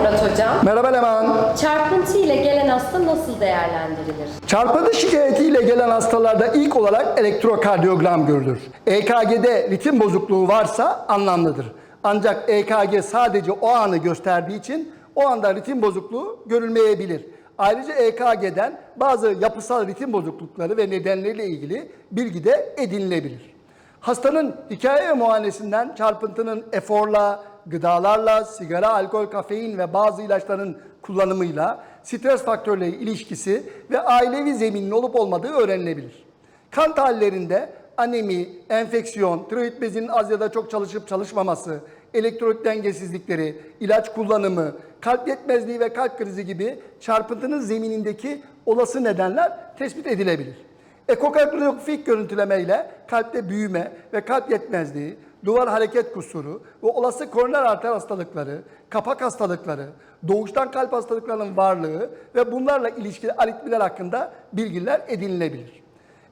Murat Hocam. Merhaba Leman. Çarpıntı ile gelen hasta nasıl değerlendirilir? Çarpıntı şikayetiyle gelen hastalarda ilk olarak elektrokardiyogram görülür. EKG'de ritim bozukluğu varsa anlamlıdır. Ancak EKG sadece o anı gösterdiği için o anda ritim bozukluğu görülmeyebilir. Ayrıca EKG'den bazı yapısal ritim bozuklukları ve nedenleriyle ilgili bilgi de edinilebilir. Hastanın hikaye ve muayenesinden çarpıntının eforla, gıdalarla, sigara, alkol, kafein ve bazı ilaçların kullanımıyla, stres faktörleri ilişkisi ve ailevi zeminin olup olmadığı öğrenilebilir. Kan tahlillerinde anemi, enfeksiyon, tiroid bezinin az ya da çok çalışıp çalışmaması, elektrolit dengesizlikleri, ilaç kullanımı, kalp yetmezliği ve kalp krizi gibi çarpıntının zeminindeki olası nedenler tespit edilebilir. Ekokardiografik görüntüleme ile kalpte büyüme ve kalp yetmezliği, duvar hareket kusuru ve olası koroner arter hastalıkları, kapak hastalıkları, doğuştan kalp hastalıklarının varlığı ve bunlarla ilişkili aritmiler hakkında bilgiler edinilebilir.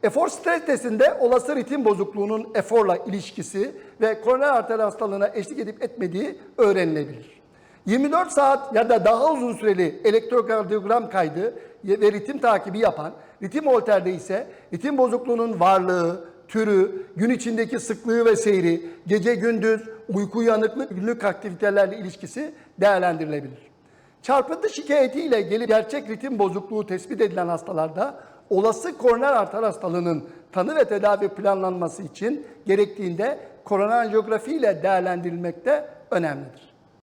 Efor stres testinde olası ritim bozukluğunun eforla ilişkisi ve koroner arter hastalığına eşlik edip etmediği öğrenilebilir. 24 saat ya da daha uzun süreli elektrokardiyogram kaydı ve ritim takibi yapan, ritim holterde ise ritim bozukluğunun varlığı, türü, gün içindeki sıklığı ve seyri, gece gündüz, uyku uyanıklık, günlük aktivitelerle ilişkisi değerlendirilebilir. Çarpıntı şikayetiyle gelip gerçek ritim bozukluğu tespit edilen hastalarda olası koroner arter hastalığının tanı ve tedavi planlanması için gerektiğinde koroner anjiyografi ile değerlendirilmek de önemlidir.